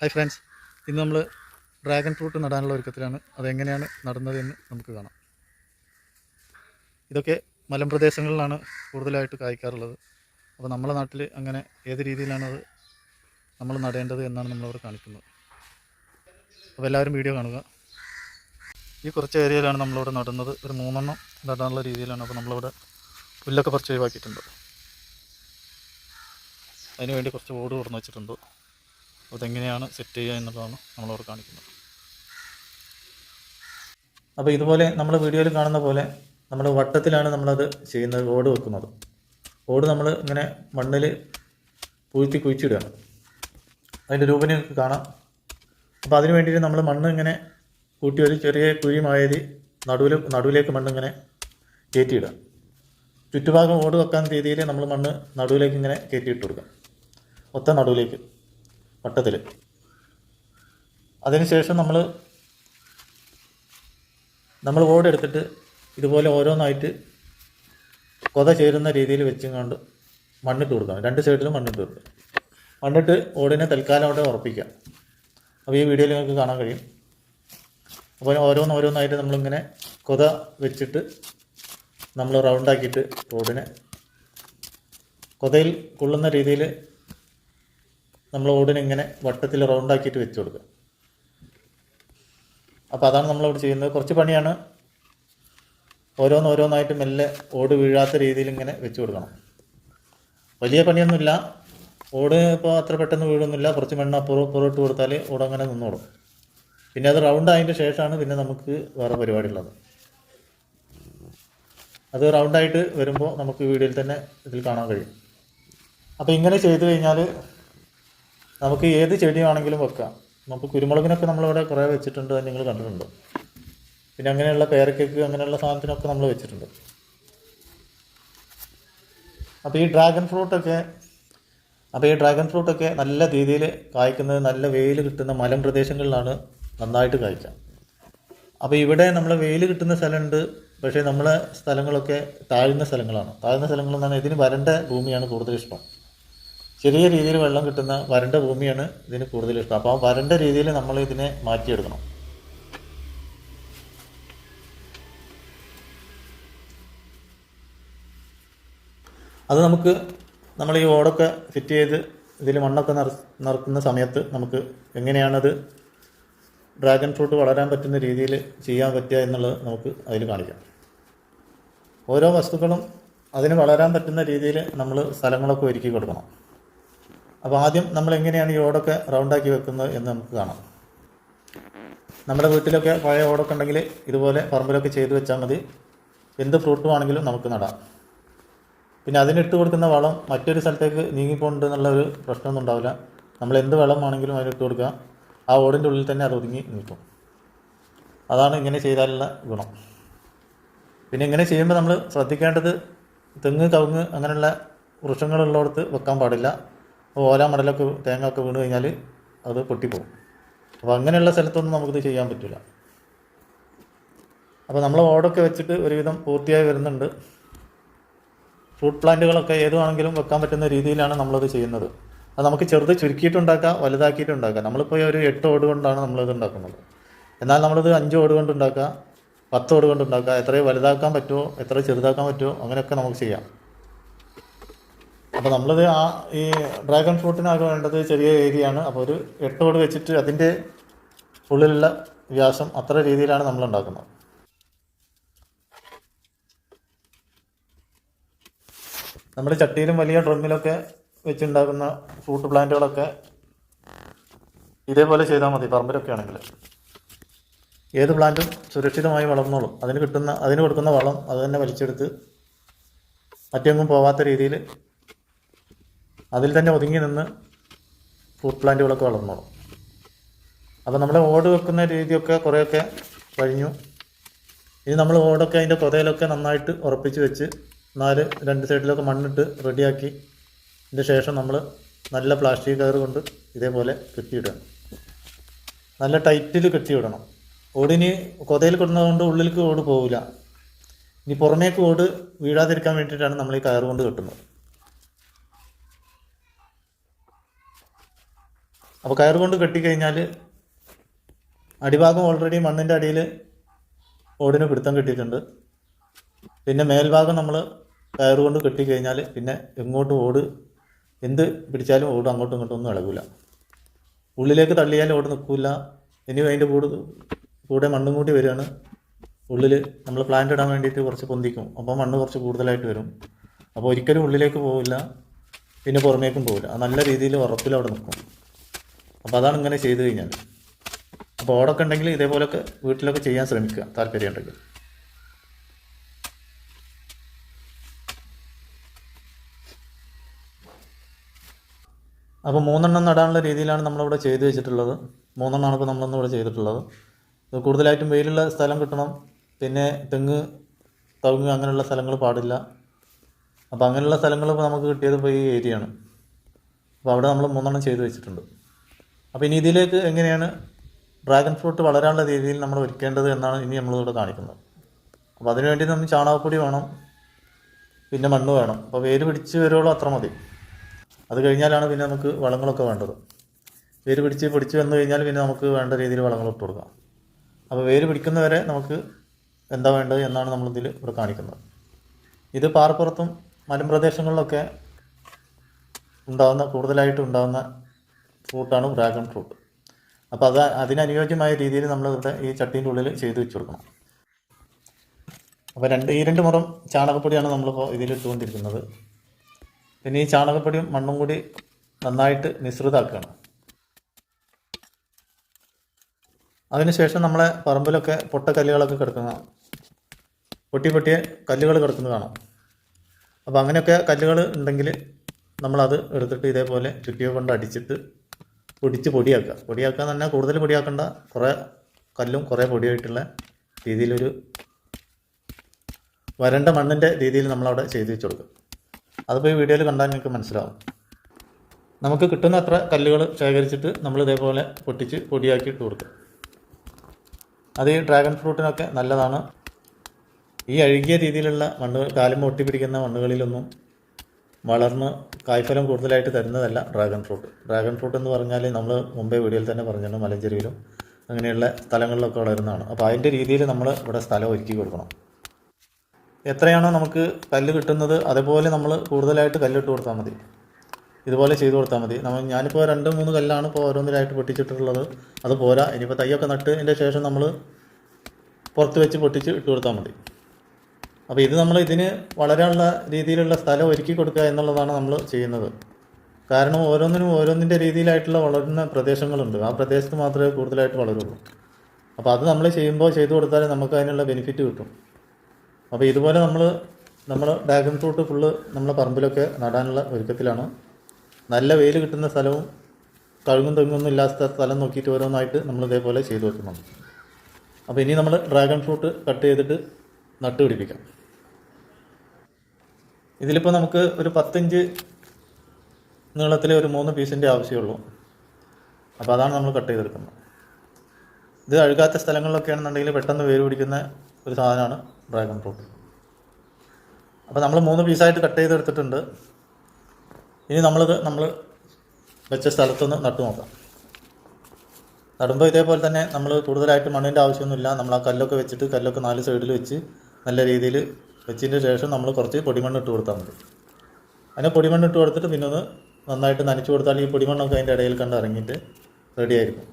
Hi friends ഇന്ന് നമ്മൾ dragon fruit നടാനുള്ള ഒരുക്കത്തിലാണ്. അതെങ്ങനെയാണ് നടുന്നത് എന്ന് നമുക്ക് കാണാം. ഇതൊക്കെ മലമ്പ്രദേശങ്ങളിലാണ് കൂടുതലായിട്ട് കായ്ക്കാറുള്ളത്. അപ്പോൾ നമ്മുടെ നാട്ടിൽ അങ്ങനെ ഏത് രീതിയിലാണ് അത് നമ്മൾ നടേണ്ടത് എന്നാണ് നമ്മളവിടെ കാണിക്കുന്നത്. അപ്പോൾ എല്ലാവരും വീഡിയോ കാണുക. ഈ കുറച്ച് ഏരിയയിലാണ് നമ്മളിവിടെ നടുന്നത്. ഒരു മൂന്നെണ്ണം നടാനുള്ള രീതിയിലാണ് അപ്പോൾ നമ്മളിവിടെ പുല്ലൊക്കെ പറിച്ച് ഒഴിവാക്കിയിട്ടുണ്ട്. അതിനുവേണ്ടി കുറച്ച് ഓട് തുറന്ന് വെച്ചിട്ടുണ്ട്. അതെങ്ങനെയാണ് സെറ്റ് ചെയ്യുക എന്നുള്ളതാണ് നമ്മളവിടെ കാണിക്കുന്നത്. അപ്പോൾ ഇതുപോലെ നമ്മൾ വീഡിയോയിൽ കാണുന്ന പോലെ നമ്മൾ വട്ടത്തിലാണ് നമ്മളത് ചെയ്യുന്നത് ഓട് വെക്കുന്നത്. ഓട് നമ്മൾ ഇങ്ങനെ മണ്ണിൽ പൂഴ്ത്തി കുഴിച്ചിടുകയാണ്. അതിന്റെ രൂപനെ കാണാം. അപ്പോൾ അതിന് വേണ്ടിയിട്ട് നമ്മൾ മണ്ണ് ഇങ്ങനെ കൂട്ടി ഒരു ചെറിയ കുഴി മായതി നടുവിൽ നടുവിലേക്ക് മണ്ണ് ഇങ്ങനെ കയറ്റിയിടുക. ചുറ്റുഭാഗം ഓട് വെക്കാൻ രീതിയിൽ നമ്മൾ മണ്ണ് നടുവിലേക്ക് ഇങ്ങനെ കയറ്റിയിട്ട് കൊടുക്കുക. ഒത്ത നടുവിലേക്ക്. വട്ടത്തിൽ അതിനുശേഷം നമ്മൾ നമ്മൾ ഓടെടുത്തിട്ട് ഇതുപോലെ ഓരോന്നായിട്ട് കൊത ചേരുന്ന രീതിയിൽ വെച്ചുകൊണ്ട് മണ്ണിട്ട് കൊടുക്കണം. രണ്ട് സൈഡിലും മണ്ണിട്ട് കൊടുക്കുക മണ്ണിട്ട് ഓടിനെ തൽക്കാലം അവിടെ ഉറപ്പിക്കുക അപ്പോൾ ഈ വീഡിയോയിൽ നിങ്ങൾക്ക് കാണാൻ കഴിയും. അപ്പോൾ ഓരോന്ന് ഓരോന്നായിട്ട് നമ്മളിങ്ങനെ കൊത വെച്ചിട്ട് നമ്മൾ റൗണ്ടാക്കിയിട്ട് റോഡിനെ കൊതയിൽ കൊള്ളുന്ന രീതിയിൽ നമ്മൾ ഓടിനിങ്ങനെ വട്ടത്തിൽ റൗണ്ടാക്കിയിട്ട് വെച്ച് കൊടുക്കുക. അപ്പോൾ അതാണ് നമ്മളിവിടെ ചെയ്യുന്നത്. കുറച്ച് പണിയാണ്. ഓരോന്നോരോന്നായിട്ട് മെല്ലെ ഓട് വീഴാത്ത രീതിയിൽ ഇങ്ങനെ വെച്ച് കൊടുക്കണം. വലിയ പണിയൊന്നുമില്ല. ഓട് ഇപ്പോൾ അത്ര പെട്ടെന്ന് വീഴൊന്നുമില്ല. കുറച്ച് മണ്ണ് അപ്പുറം അപ്പുറം ഇട്ട് കൊടുത്താൽ ഓട് അങ്ങനെ നിന്നോളും. പിന്നെ അത് റൗണ്ട് ആയതിന്റെ ശേഷമാണ് പിന്നെ നമുക്ക് വേറെ പരിപാടി ഉള്ളത് അത് റൗണ്ടായിട്ട് വരുമ്പോൾ നമുക്ക് വീഡിയോയിൽ തന്നെ ഇതിൽ കാണാൻ കഴിയും. അപ്പോൾ ഇങ്ങനെ ചെയ്തു കഴിഞ്ഞാൽ നമുക്ക് ഏത് ചെടി ചെടിയാണെങ്കിലും വെക്കാം. നമുക്ക് കുരുമുളകിനൊക്കെ നമ്മളിവിടെ കുറേ വെച്ചിട്ടുണ്ട് നിങ്ങൾ കണ്ടിട്ടുണ്ട്? പിന്നെ അങ്ങനെയുള്ള പേരക്കേക്ക് അങ്ങനെയുള്ള സാധനത്തിനൊക്കെ നമ്മൾ വെച്ചിട്ടുണ്ട്. അപ്പോൾ ഈ ഡ്രാഗൺ ഫ്രൂട്ടൊക്കെ അപ്പോൾ ഈ ഡ്രാഗൺ ഫ്രൂട്ടൊക്കെ നല്ല രീതിയിൽ കായ്ക്കുന്നത് നല്ല വെയിൽ കിട്ടുന്ന മലം പ്രദേശങ്ങളിലാണ് നന്നായിട്ട് കായ്ക്കുക. അപ്പോൾ ഇവിടെ നമ്മൾ വെയിൽ കിട്ടുന്ന സ്ഥലമുണ്ട് പക്ഷേ നമ്മളെ സ്ഥലങ്ങളൊക്കെ താഴ്ന്ന സ്ഥലങ്ങളാണ്. താഴ്ന്ന സ്ഥലങ്ങളെന്നാണ് ഇതിന് വരണ്ട ഭൂമിയാണ് കൂടുതൽ ഇഷ്ടം. ചെറിയ രീതിയിൽ വെള്ളം കിട്ടുന്ന വരണ്ട ഭൂമിയാണ് ഇതിന് കൂടുതൽ ഇഷ്ടം. അപ്പോൾ ആ വരണ്ട രീതിയിൽ നമ്മൾ ഇതിനെ മാറ്റിയെടുക്കണം. അത് നമുക്ക് നമ്മൾ ഈ ഓടൊക്കെ ഫിറ്റ് ചെയ്ത് ഇതിൽ മണ്ണൊക്കെ നിറ നിറക്കുന്ന സമയത്ത് നമുക്ക് എങ്ങനെയാണത് ഡ്രാഗൺ ഫ്രൂട്ട് വളരാൻ പറ്റുന്ന രീതിയിൽ ചെയ്യാൻ പറ്റുക എന്നുള്ളത് നമുക്ക് അതിൽ കാണിക്കാം. ഓരോ വസ്തുക്കളും അതിന് വളരാൻ പറ്റുന്ന രീതിയിൽ നമ്മൾ സ്ഥലങ്ങളൊക്കെ ഒരുക്കി കൊടുക്കണം. അപ്പോൾ ആദ്യം നമ്മൾ എങ്ങനെയാണ് ഈ ഓടൊക്കെ റൗണ്ടാക്കി വെക്കുന്നത് എന്ന് നമുക്ക് കാണാം. നമ്മുടെ വീട്ടിലൊക്കെ പഴയ ഓടൊക്കെ ഉണ്ടെങ്കിൽ ഇതുപോലെ പറമ്പിലൊക്കെ ചെയ്ത് വെച്ചാൽ മതി. എന്ത് ഫ്രൂട്ടും ആണെങ്കിലും നമുക്ക് നടാം. പിന്നെ അതിനിട്ട് കൊടുക്കുന്ന വളം മറ്റൊരു സ്ഥലത്തേക്ക് നീങ്ങിപ്പോണ്ട് എന്നുള്ള ഒരു പ്രശ്നമൊന്നും ഉണ്ടാവില്ല. നമ്മൾ എന്ത് വളമാണെങ്കിലും അതിനിട്ട് കൊടുക്കുക ആ ഓടിന്റെ ഉള്ളിൽ തന്നെ അത് ഒതുങ്ങി നിൽക്കും. അതാണ് ഇങ്ങനെ ചെയ്താലുള്ള ഗുണം. പിന്നെ ഇങ്ങനെ ചെയ്യുമ്പോൾ നമ്മൾ ശ്രദ്ധിക്കേണ്ടത് തെങ്ങ് കവുങ്ങ് അങ്ങനെയുള്ള വൃക്ഷങ്ങളുള്ളിടത്ത് വെക്കാൻ പാടില്ല. ഓല മടലൊക്കെ തേങ്ങ ഒക്കെ വീണ് കഴിഞ്ഞാൽ അത് പൊട്ടിപ്പോകും. അപ്പോൾ അങ്ങനെയുള്ള സ്ഥലത്തൊന്നും നമുക്കിത് ചെയ്യാൻ പറ്റില്ല അപ്പോൾ നമ്മൾ ഓടൊക്കെ വെച്ചിട്ട് ഒരുവിധം പൂർത്തിയായി വരുന്നുണ്ട്. ഫ്രൂട്ട് പ്ലാന്റുകളൊക്കെ ഏതുവാണെങ്കിലും വെക്കാൻ പറ്റുന്ന രീതിയിലാണ് നമ്മളത് ചെയ്യുന്നത്. അത് നമുക്ക് ചെറുത് ചുരുക്കിയിട്ടുണ്ടാക്കാം വലുതാക്കിയിട്ടുണ്ടാക്കാം. നമ്മളിപ്പോൾ ഒരു എട്ട് ഓട് കൊണ്ടാണ് നമ്മളിത് ഉണ്ടാക്കുന്നത്. എന്നാൽ നമ്മളിത് അഞ്ച് ഓട് കൊണ്ട് ഉണ്ടാക്കുക പത്ത് ഓട് കൊണ്ട് ഉണ്ടാക്കുക എത്ര വലുതാക്കാൻ പറ്റുമോ എത്ര ചെറുതാക്കാൻ പറ്റുമോ അങ്ങനെയൊക്കെ നമുക്ക് ചെയ്യാം. അപ്പോൾ നമ്മളത് ആ ഈ ഡ്രാഗൺ ഫ്രൂട്ടിനാകെ വേണ്ടത് ചെറിയ ഏരിയ ആണ് അപ്പോൾ ഒരു എട്ടോട് വെച്ചിട്ട് അതിന്റെ ഉള്ളിലുള്ള വ്യാസം അത്ര രീതിയിലാണ് നമ്മൾ ഉണ്ടാക്കുന്നത്. നമ്മുടെ ചട്ടിയിലും വലിയ ഡ്രമ്മിലൊക്കെ വെച്ചുണ്ടാക്കുന്ന ഫ്രൂട്ട് പ്ലാന്റുകളൊക്കെ ഇതേപോലെ ചെയ്താൽ മതി പറമ്പിലൊക്കെ ആണെങ്കിൽ. ഏത് പ്ലാന്റും സുരക്ഷിതമായി വളർന്നോളും. അതിന് കിട്ടുന്ന അതിന് കൊടുക്കുന്ന വളം അത് തന്നെ വലിച്ചെടുത്ത് മറ്റെങ്ങും പോവാത്ത രീതിയിൽ അതിൽ തന്നെ ഒതുങ്ങി നിന്ന് ഫ്രൂട്ട് പ്ലാന്റുകളൊക്കെ വളർന്നോളും. അപ്പോൾ നമ്മൾ ഓട് വെക്കുന്ന രീതിയൊക്കെ കുറേയൊക്കെ കഴിഞ്ഞു. ഇനി നമ്മൾ ഓടൊക്കെ അതിന്റെ പുതയിലൊക്കെ നന്നായിട്ട് ഉറപ്പിച്ച് വെച്ച് നാല് രണ്ട് സൈഡിലൊക്കെ മണ്ണിട്ട് റെഡിയാക്കി അതിന്റെ ശേഷം നമ്മൾ നല്ല പ്ലാസ്റ്റിക് കയർ കൊണ്ട് ഇതേപോലെ കെട്ടിയിടണം നല്ല ടൈറ്റിൽ കെട്ടിയിടണം. ഓടിനി കൊതയിൽ കിടന്നതുകൊണ്ട് ഉള്ളിലേക്ക് ഓട് പോവില്ല. ഇനി പുറമേക്ക് ഓട് വീഴാതിരിക്കാൻ വേണ്ടിയിട്ടാണ് നമ്മൾ ഈ കയർ കൊണ്ട് കെട്ടുന്നത്. അപ്പോൾ കയർ കൊണ്ട് കെട്ടിക്കഴിഞ്ഞാൽ അടിഭാഗം ഓൾറെഡി മണ്ണിന്റെ അടിയിൽ ഓടിന് പിടുത്തം കിട്ടിയിട്ടുണ്ട്. പിന്നെ മേൽഭാഗം നമ്മൾ കയർ കൊണ്ട് കെട്ടിക്കഴിഞ്ഞാൽ പിന്നെ എങ്ങോട്ട് ഓട് എന്ത് പിടിച്ചാലും ഓട് അങ്ങോട്ടും ഇങ്ങോട്ടും ഒന്നും ഇളകില്ല ഉള്ളിലേക്ക് തള്ളിയാലും ഓട് നിൽക്കില്ല ഇനി അതിന്റെ കൂടെ കൂടെ മണ്ണും കൂടി വരികയാണ്. ഉള്ളിൽ നമ്മൾ പ്ലാന്റ് ഇടാൻ വേണ്ടിയിട്ട് കുറച്ച് പൊന്തിക്കും. അപ്പോൾ മണ്ണ് കുറച്ച് കൂടുതലായിട്ട് വരും. അപ്പോൾ ഒരിക്കലും ഉള്ളിലേക്ക് പോവില്ല. പിന്നെ പുറമേക്കും പോവില്ല. നല്ല രീതിയിൽ ഉറപ്പിൽ അവിടെ നിൽക്കും. അപ്പോൾ അതാണ് ഇങ്ങനെ ചെയ്ത് കഴിഞ്ഞാൽ. അപ്പോൾ ഓടൊക്കെ ഉണ്ടെങ്കിൽ ഇതേപോലൊക്കെ വീട്ടിലൊക്കെ ചെയ്യാൻ ശ്രമിക്കുക താല്പര്യം ഉണ്ടെങ്കിൽ. അപ്പോൾ മൂന്നെണ്ണം നടാനുള്ള രീതിയിലാണ് നമ്മളിവിടെ ചെയ്തു വെച്ചിട്ടുള്ളത്. മൂന്നെണ്ണമാണ് ഇപ്പോൾ ഇവിടെ ചെയ്തിട്ടുള്ളത്. കൂടുതലായിട്ടും വെയിലുള്ള സ്ഥലം കിട്ടണം. പിന്നെ തെങ്ങ് തവങ്ങ് അങ്ങനെയുള്ള സ്ഥലങ്ങൾ പാടില്ല. അപ്പോൾ അങ്ങനെയുള്ള സ്ഥലങ്ങൾ ഇപ്പോൾ നമുക്ക് കിട്ടിയത് ഇപ്പോൾ ഈ ഏരിയയാണ്. അപ്പോൾ അവിടെ നമ്മൾ മൂന്നെണ്ണം ചെയ്തു വെച്ചിട്ടുണ്ട്. അപ്പോൾ ഇനി ഇതിലേക്ക് എങ്ങനെയാണ് ഡ്രാഗൺ ഫ്രൂട്ട് വളരാനുള്ള രീതിയിൽ നമ്മൾ ഒരുക്കേണ്ടത് എന്നാണ് ഇനി നമ്മളിവിടെ കാണിക്കുന്നത്. അപ്പോൾ അതിനുവേണ്ടി നമ്മൾ ചാണകപ്പൊടി വേണം പിന്നെ മണ്ണ് വേണം. അപ്പോൾ വേര് പിടിച്ച് വരുവോളം അത്ര മതി. അത് കഴിഞ്ഞാലാണ് പിന്നെ നമുക്ക് വളങ്ങളൊക്കെ വേണ്ടത്. വേര് പിടിച്ച് പിടിച്ച് വന്നു കഴിഞ്ഞാൽ പിന്നെ നമുക്ക് വേണ്ട രീതിയിൽ വളങ്ങൾ ഇട്ട് കൊടുക്കാം. അപ്പോൾ വേര് പിടിക്കുന്നവരെ നമുക്ക് എന്താ വേണ്ടത് എന്നാണ് നമ്മളിതിൽ ഇവിടെ കാണിക്കുന്നത്. ഇത് പാറപ്പുറത്തും മലമ്പ്രദേശങ്ങളിലൊക്കെ ഉണ്ടാകുന്ന കൂടുതലായിട്ട് ഉണ്ടാകുന്ന ഫ്രൂട്ടാണ് ഡ്രാഗൺ ഫ്രൂട്ട്? അപ്പോൾ അത് അതിനനുയോജ്യമായ രീതിയിൽ നമ്മൾ ഇവിടെ ഈ ചട്ടീന്റെ ഉള്ളിൽ ചെയ്ത് വെച്ച് കൊടുക്കണം അപ്പോൾ രണ്ട് ഈ രണ്ട് മുറം ചാണകപ്പൊടിയാണ് നമ്മളിപ്പോൾ ഇതിലിട്ടുകൊണ്ടിരിക്കുന്നത് പിന്നെ ഈ ചാണകപ്പൊടിയും മണ്ണും കൂടി നന്നായിട്ട് മിശ്രിതാക്കുകയാണ്. അതിനുശേഷം നമ്മളെ പറമ്പിലൊക്കെ പൊട്ട കല്ലുകളൊക്കെ കിടക്കുന്ന പൊട്ടി പൊട്ടിയ കല്ലുകൾ കിടക്കുന്നത് കാണാം. അപ്പോൾ അങ്ങനെയൊക്കെ കല്ലുകൾ ഉണ്ടെങ്കിൽ നമ്മളത് എടുത്തിട്ട് ഇതേപോലെ ചുറ്റിയോ കൊണ്ട് അടിച്ചിട്ട് പൊടിച്ച് പൊടിയാക്കുക. പൊടിയാക്കുക എന്ന് പറഞ്ഞാൽ കൂടുതൽ പൊടിയാക്കണ്ട. കുറേ കല്ലും കുറേ പൊടിയായിട്ടുള്ള രീതിയിലൊരു വരണ്ട മണ്ണിന്റെ രീതിയിൽ നമ്മളവിടെ ചെയ്ത് വെച്ച് കൊടുക്കും അതിപ്പോൾ ഈ വീഡിയോയിൽ കണ്ടാൽ നിങ്ങൾക്ക് മനസ്സിലാവും. നമുക്ക് കിട്ടുന്ന അത്ര കല്ലുകൾ ശേഖരിച്ചിട്ട് നമ്മൾ ഇതേപോലെ പൊട്ടിച്ച് പൊടിയാക്കിയിട്ട് കൊടുക്കും. അത് ഈ ഡ്രാഗൺ ഫ്രൂട്ടിനൊക്കെ നല്ലതാണ്. ഈ അഴുകിയ രീതിയിലുള്ള മണ്ണ് കാലം ഒട്ടിപ്പിടിക്കുന്ന മണ്ണുകളിലൊന്നും വളർന്ന് കായ്ഫലം കൂടുതലായിട്ട് തരുന്നതല്ല ഡ്രാഗൺ ഫ്രൂട്ട് ഡ്രാഗൺ ഫ്രൂട്ട് എന്ന് പറഞ്ഞാൽ നമ്മൾ മുമ്പേ വീഡിയോയിൽ തന്നെ പറഞ്ഞിട്ടുണ്ട് മലഞ്ചെരുവിലും. അങ്ങനെയുള്ള സ്ഥലങ്ങളിലൊക്കെ വളരുന്നതാണ്. അപ്പോൾ അതിന്റെ രീതിയിൽ നമ്മൾ ഇവിടെ സ്ഥലം ഒരുക്കി കൊടുക്കണം. എത്രയാണോ നമുക്ക് കല്ല് കിട്ടുന്നത് അതേപോലെ നമ്മൾ കൂടുതലായിട്ട് കല്ലിട്ട് കൊടുത്താൽ മതി. ഇതുപോലെ ചെയ്തു കൊടുത്താൽ മതി. നമ്മൾ ഞാനിപ്പോൾ രണ്ട് മൂന്ന് കല്ലാണ് ഇപ്പോൾ ഓരോന്നിലായിട്ട് പൊട്ടിച്ചിട്ടുള്ളത്. അത് പോരാ. ഇനിയിപ്പോൾ തൈയൊക്കെ നട്ട് നട്ടതിന്റെ ശേഷം നമ്മൾ പുറത്ത് വെച്ച് പൊട്ടിച്ച് ഇട്ട് കൊടുത്താൽ മതി. അപ്പോൾ ഇത് നമ്മൾ ഇതിന് വളരാനുള്ള രീതിയിലുള്ള സ്ഥലം ഒരുക്കി കൊടുക്കുക എന്നുള്ളതാണ് നമ്മൾ ചെയ്യുന്നത്. കാരണം ഓരോന്നിനും ഓരോന്നിന്റെ രീതിയിലായിട്ടുള്ള വളരുന്ന പ്രദേശങ്ങളുണ്ട്. ആ പ്രദേശത്ത് മാത്രമേ കൂടുതലായിട്ട് വളരുള്ളൂ. അപ്പോൾ അത് നമ്മൾ ചെയ്യുമ്പോൾ ചെയ്തു കൊടുത്താൽ നമുക്ക് അതിനുള്ള ബെനിഫിറ്റ് കിട്ടും. അപ്പോൾ ഇതുപോലെ നമ്മൾ നമ്മൾ ഡ്രാഗൺ ഫ്രൂട്ട് ഫുള്ള് നമ്മളെ പറമ്പിലൊക്കെ നടാനുള്ള ഒരുക്കത്തിലാണ്. നല്ല വെയിൽ കിട്ടുന്ന സ്ഥലവും കഴുകും തെങ്ങൊന്നും ഇല്ലാത്ത സ്ഥലം നോക്കിയിട്ട് ഓരോന്നായിട്ട് നമ്മൾ ഇതേപോലെ ചെയ്തു വെക്കുന്നുണ്ട്. അപ്പോൾ ഇനി നമ്മൾ ഡ്രാഗൺ ഫ്രൂട്ട് കട്ട് ചെയ്തിട്ട് നട്ട് പിടിപ്പിക്കാം ഇതിലിപ്പോൾ നമുക്ക് ഒരു പത്തിഞ്ച് നീളത്തിലെ ഒരു മൂന്ന് പീസിന്റെ ആവശ്യമുള്ളൂ. അപ്പോൾ അതാണ് നമ്മൾ കട്ട് ചെയ്തെടുക്കുന്നത്. ഇത് അഴുകാത്ത സ്ഥലങ്ങളിലൊക്കെയാണെന്നുണ്ടെങ്കിൽ പെട്ടെന്ന് വേര് പിടിക്കുന്ന ഒരു സാധനമാണ് ഡ്രാഗൺ ഫ്രൂട്ട്. അപ്പോൾ നമ്മൾ മൂന്ന് പീസായിട്ട് കട്ട് ചെയ്തെടുത്തിട്ടുണ്ട്. ഇനി നമ്മളിത് നമ്മൾ വെച്ച സ്ഥലത്തൊന്ന് നട്ടു നോക്കാം. നടുമ്പോൾ ഇതേപോലെ തന്നെ നമ്മൾ കൂടുതലായിട്ട് മണ്ണിന്റെ ആവശ്യമൊന്നുമില്ല. നമ്മൾ ആ കല്ലൊക്കെ വെച്ചിട്ട് കല്ലൊക്കെ നാല് സൈഡിൽ വെച്ച് നല്ല രീതിയിൽ വെച്ചതിന് ശേഷം നമ്മൾ കുറച്ച് പൊടിമണ്ണ് ഇട്ട് കൊടുത്താൽ മതി. അതിനെ പൊടിമണ്ണ് ഇട്ട് കൊടുത്തിട്ട് പിന്നെ ഒന്ന് നന്നായിട്ട് നനച്ചു കൊടുത്താൽ ഈ പൊടിമണ്ണൊക്കെ അതിന്റെ ഇടയിൽ കണ്ട് ഇറങ്ങിയിട്ട് റെഡി ആയിരിക്കും.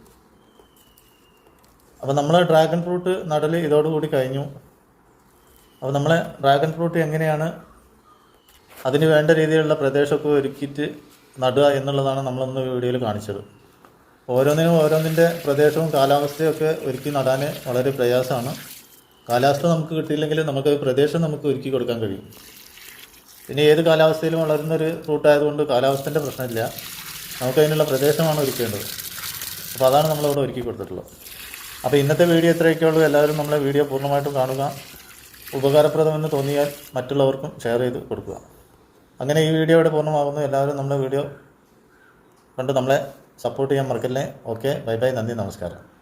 അപ്പോൾ നമ്മൾ ഡ്രാഗൺ ഫ്രൂട്ട് നടൽ ഇതോടുകൂടി കഴിഞ്ഞു. അപ്പോൾ നമ്മൾ ഡ്രാഗൺ ഫ്രൂട്ട് എങ്ങനെയാണ് അതിന് വേണ്ട രീതിയിലുള്ള പ്രദേശമൊക്കെ ഒരുക്കിയിട്ട് നടുക എന്നുള്ളതാണ് നമ്മളൊന്ന് വീഡിയോയിൽ കാണിച്ചത്. ഓരോന്നിനും ഓരോന്നിന്റെ പ്രദേശവും കാലാവസ്ഥയും ഒക്കെ ഒരുക്കി നടാൻ വളരെ പ്രയാസമാണ്. കാലാവസ്ഥ നമുക്ക് കിട്ടിയില്ലെങ്കിൽ നമുക്ക് പ്രദേശം നമുക്ക് ഒരുക്കി കൊടുക്കാൻ കഴിയും. പിന്നെ ഏത് കാലാവസ്ഥയിലും വളരുന്നൊരു ആയതുകൊണ്ട് കാലാവസ്ഥന്റെ പ്രശ്നമില്ല. നമുക്ക് അതിനുള്ള പ്രദേശമാണ് ഒരുക്കേണ്ടത്. അപ്പോൾ അതാണ് നമ്മളിവിടെ ഒരുക്കി കൊടുത്തിട്ടുള്ളത്. അപ്പോൾ ഇന്നത്തെ വീഡിയോ ഇത്രയൊക്കെ ഉള്ളൂ. എല്ലാവരും നമ്മളെ വീഡിയോ പൂർണമായിട്ടും കാണുക. ഉപകാരപ്രദമെന്ന് തോന്നിയാൽ മറ്റുള്ളവർക്കും ഷെയർ ചെയ്ത് കൊടുക്കുക. അങ്ങനെ ഈ വീഡിയോ ഇവിടെ പൂർണമാകുന്നു. എല്ലാവരും നമ്മളെ വീഡിയോ കണ്ട് നമ്മളെ സപ്പോർട്ട് ചെയ്യാൻ മറക്കല്ലേ. ഓക്കെ ബൈ ബൈ നന്ദി. നമസ്കാരം.